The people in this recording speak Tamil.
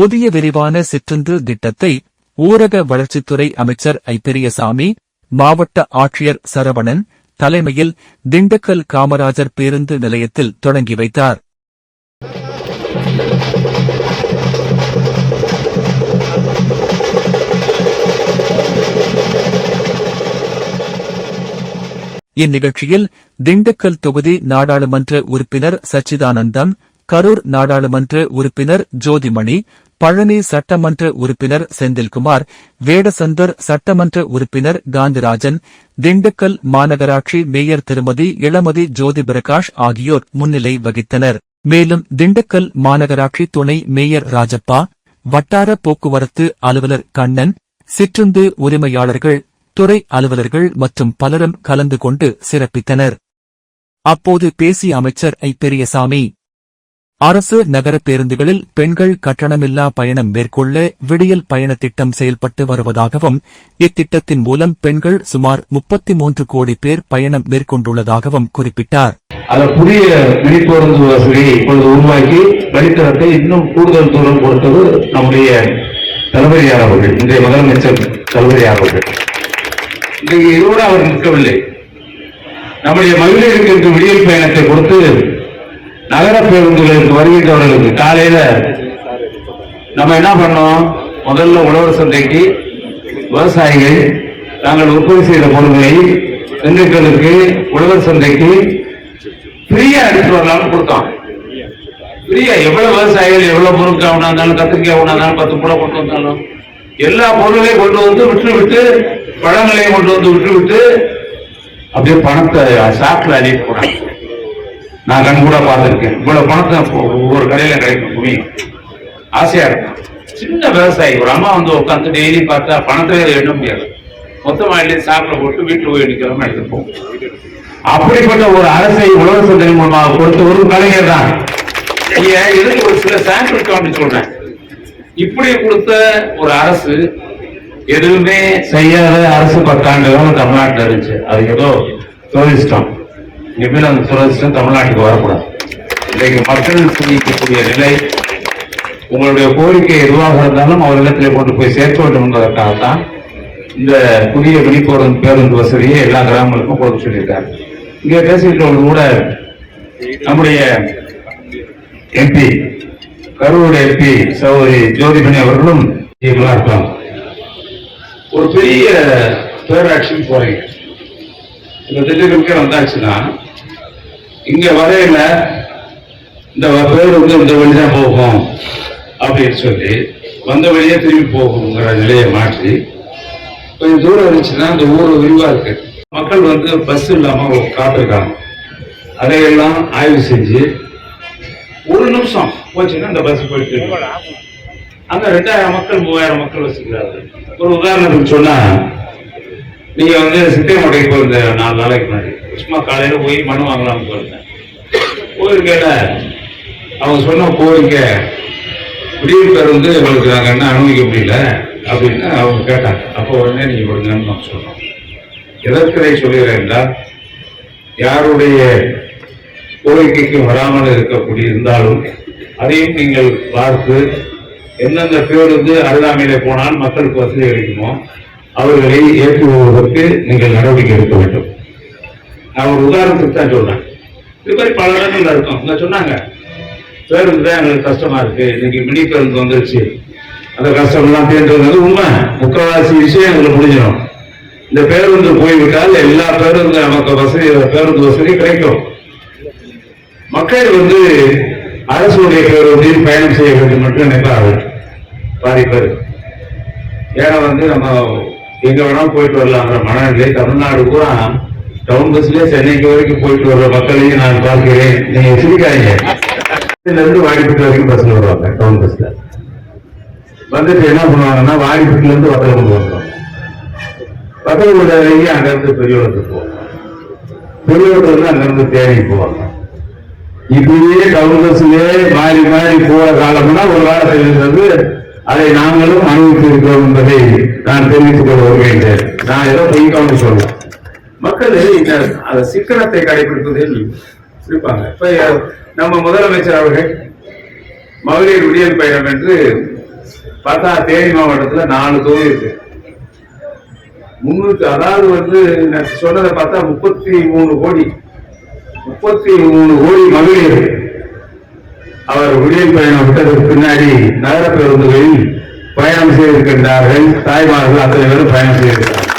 புதிய விரிவான சிற்றுந்து திட்டத்தை ஊரக வளர்ச்சித்துறை அமைச்சர் ஐ பெரியசாமி மாவட்ட ஆட்சியர் சரவணன் தலைமையில் திண்டுக்கல் காமராஜர் பேருந்து நிலையத்தில் தொடங்கி வைத்தார். இந்நிகழ்ச்சியில் திண்டுக்கல் தொகுதி நாடாளுமன்ற உறுப்பினர் சச்சிதானந்தம் கரூர் நாடாளுமன்ற உறுப்பினர் ஜோதிமணி பழனி சட்டமன்ற உறுப்பினர் செந்தில்குமார் வேடசந்தர் சட்டமன்ற உறுப்பினர் காந்திராஜன் திண்டுக்கல் மாநகராட்சி மேயர் திருமதி இளமதி ஜோதி பிரகாஷ் ஆகியோர் முன்னிலை வகித்தனர். மேலும் திண்டுக்கல் மாநகராட்சி துணை மேயர் ராஜப்பா வட்டார போக்குவரத்து அலுவலர் கண்ணன் சிற்றுந்து உரிமையாளர்கள் துறை அலுவலர்கள் மற்றும் பலரும் கலந்து கொண்டு சிறப்பித்தனர். அப்போது பேசிய அமைச்சர் ஐ பெரியசாமி அரசு நகர பேருந்துகளில் பெண்கள் கட்டணமில்லா பயணம் மேற்கொள்ள விடியல் பயண திட்டம் செயல்பட்டு வருவதாகவும் இத்திட்டத்தின் மூலம் பெண்கள் சுமார் முப்பத்தி மூன்று கோடி பேர் பயணம் மேற்கொண்டுள்ளதாகவும் குறிப்பிட்டார். புதிய விழிப்புணர்வு வசதியை இப்பொழுது உருவாக்கி வழித்தடத்தை இன்னும் கூடுதல் தூரம் கொடுத்தது நம்முடைய தளபதியார் அவர்கள் இன்றைய முதலமைச்சர் தளபதியார் அவர்கள். இன்றைக்கு இதோடு அவர் நிற்கவில்லை. நம்முடைய மகளிருக்கு விடியல் பயணத்தை கொடுத்து நகர பேருந்துகளுக்கு வருகின்றவர்களுக்கு காலையில நம்ம என்ன பண்ணோம்? முதல்ல உழவர் சந்தைக்கு விவசாயிகள் நாங்கள் உற்பத்தி செய்த பொருட்களை திண்டுக்கலுக்கு உழவர் சந்தைக்கு ஃப்ரீயா எடுத்து வரலாம்னு கொடுத்தோம். ஃப்ரீயா எவ்வளவு விவசாயிகள் எவ்வளவு பொருட்கள் இருந்தாலும் கத்திரிக்காய் இருந்தாலும் பத்து கூட கொண்டு வந்தாலும் எல்லா பொருளையும் கொண்டு வந்து விட்டு விட்டு பழங்களையும் கொண்டு வந்து விட்டு விட்டு அப்படியே பணத்தை சாக்குல அனுப்பி போனாங்க. நான் கண் கூட பார்த்துருக்கேன். இவ்வளவு பணத்தை ஒவ்வொரு கடையில கிடைக்கும் குமியும் ஆசையா இருக்கும் சின்ன விவசாயி ஒரு அம்மா வந்து உட்காந்து டெய்லி பார்த்தா பணத்தை எண்ண முடியாது. மொத்தமா எழுதி சாப்பிட போட்டு வீட்டுல போய் எடுக்கிறோம் எடுத்துப்போம். அப்படிப்பட்ட ஒரு அரசை உழவர் சந்தை மூலமாக கொடுத்த ஒரு கலைஞர் தான். ஐயா, இதுக்கு ஒரு சில சாம்பிள் காமிச்சு சொல்றேன். இப்படி கொடுத்த ஒரு அரசு எதுவுமே செய்யாத அரசு பத்தாண்டு காலம் தமிழ்நாட்டில் இருந்துச்சு. அது ஏதோ துரதிஷ்டம் இனிமேல் அந்த துரதிஷ்டம் தமிழ்நாட்டுக்கு வரக்கூடாது. இன்றைக்கு மக்கள் சிந்திக்கக்கூடிய நிலை உங்களுடைய கோரிக்கை எதுவாக இருந்தாலும் அவரிடத்திலே கொண்டு போய் சேர்க்க வேண்டும் என்பதற்காகத்தான் இந்த புதிய விழிப்புணர்வு பேருந்து வசதியை எல்லா கிராமங்களுக்கும் கொடுக்க சொல்லியிருக்காரு. இங்கே பேசிக்கிட்டவங்க கூட நம்முடைய எம்பி கரூர் எம்பி சௌரி ஜோதிமணி அவர்களும் இருக்கலாம் ஒரு பெரிய பேராட்சியும் போறீங்க. இந்த திட்டங்களுக்கே வந்தாச்சுன்னா இங்க வரையில இந்த பேர் வந்து இந்த வழிதான் போகும் அப்படின்னு சொல்லி வந்த வழியே திரும்பி போகுங்கிற நிலையை மாற்றி கொஞ்சம் தூரம் இருந்துச்சுன்னா இந்த ஊர் விரிவா இருக்கு மக்கள் வந்து பஸ் இல்லாமல் காத்திருக்காங்க அதையெல்லாம் ஆய்வு செஞ்சு ஒரு நிமிஷம் போச்சுன்னா இந்த பஸ் போயிட்டு இருக்கு. அங்க ரெண்டாயிரம் மக்கள் மூவாயிரம் மக்கள் வசிக்கிறார்கள் ஒரு உதாரணத்துக்கு சொன்னா நீங்க வந்து சித்திரமடைக்கு போயிருந்த நாலு நாளைக்கு முன்னாடி. சும்மா காலையில போய் மனு வாங்கலாம்னு போயிருந்தேன். போயிருக்கேன் அவங்க சொன்ன கோரிக்கை விடியல் பேர் வந்து எங்களுக்கு நாங்கள் என்ன அனுமதிக்க முடியல அப்படின்னு அவங்க கேட்டாங்க. அப்போ உடனே நீங்க கொடுங்கன்னு நான் சொன்னோம். எதற்கு இதை என்றால் யாருடைய கோரிக்கைக்கு வராமல் இருக்கக்கூடிய இருந்தாலும் அதையும் நீங்கள் பார்த்து எந்தெந்த பேருந்து அருகாமையில போனால் மக்களுக்கு வசதி கிடைக்குமோ அவர்களை ஏற்றுவதற்கு நீங்கள் நடவடிக்கை எடுக்க வேண்டும். நான் ஒரு உதாரணத்துக்கு தான் சொல்றேன். இது மாதிரி பல இடங்கள்ல இருக்கும். இங்க சொன்னாங்க. பேருந்து தான் எங்களுக்கு கஷ்டமா இருக்கு. இன்னைக்கு மினி பேருந்து வந்துருச்சு. அந்த கஷ்டம்லாம் தீர்ந்தது உண்மை. முக்கால்வாசி விஷயம் எங்களுக்கு முடிஞ்சிடும் இந்த பேருந்து போய்விட்டால் எல்லா பேருந்து நமக்கு வசதி பேருந்து வசதி கிடைக்கும். மக்கள் வந்து அரசுடைய பேருந்தில் பயணம் செய்ய வேண்டும் என்று நினைப்பார்கள். பாதி பேர். ஏன்னா வந்து நம்ம எங்க வேணாலும் போயிட்டு வரலாங்கிற மனநிலை தமிழ்நாடு பூரா டவுன் பஸ்லயே சென்னைக்கு வரைக்கும் போயிட்டு வர்ற மக்களையும் நான் பார்க்கிறேன். நீங்க சிரிக்காதீங்க. இருந்து வாடிப்பட்டு வரைக்கும் பஸ்ல வருவாங்க டவுன் பஸ்ல வந்துட்டு என்ன பண்ணுவாங்கன்னா வாடிப்பட்டுல இருந்து வத்தல கொண்டு வருவாங்க. வத்தல கொண்டு வரைக்கும் அங்க இருந்து பெரியவரத்துக்கு போவாங்க. பெரியவரத்துல இருந்து அங்க இருந்து போவாங்க. இப்படியே டவுன் பஸ்லயே மாறி மாறி போற காலம்னா ஒரு காலத்துல இருந்து அதை நாங்களும் அனுபவித்திருக்கிறோம் என்பதை நான் தெரிவித்துக் கொள்ள வருகின்றேன். நான் ஏதோ பொய்க்காம சொல்றேன் மக்கள் இந்த அந்த சிக்கனத்தை கடைபிடிப்பதில் இருப்பாங்க இப்ப நம்ம முதலமைச்சர் அவர்கள் மகளிர் விடியல் பயணம் என்று பார்த்தா தேனி மாவட்டத்துல நாலு தொகுதி இருக்கு. முன்னூத்தி அதாவது வந்து நான் சொன்னதை பார்த்தா முப்பத்தி மூணு கோடி முப்பத்தி மூணு கோடி மகளிர் அவர் விடியல் பயணம் விட்டதற்கு பின்னாடி நகர பேருந்துகளில் பயணம் செய்திருக்கின்றார்கள். தாய்மார்கள் அத்தனை பேரும் பயணம் செய்திருக்கிறார்கள்.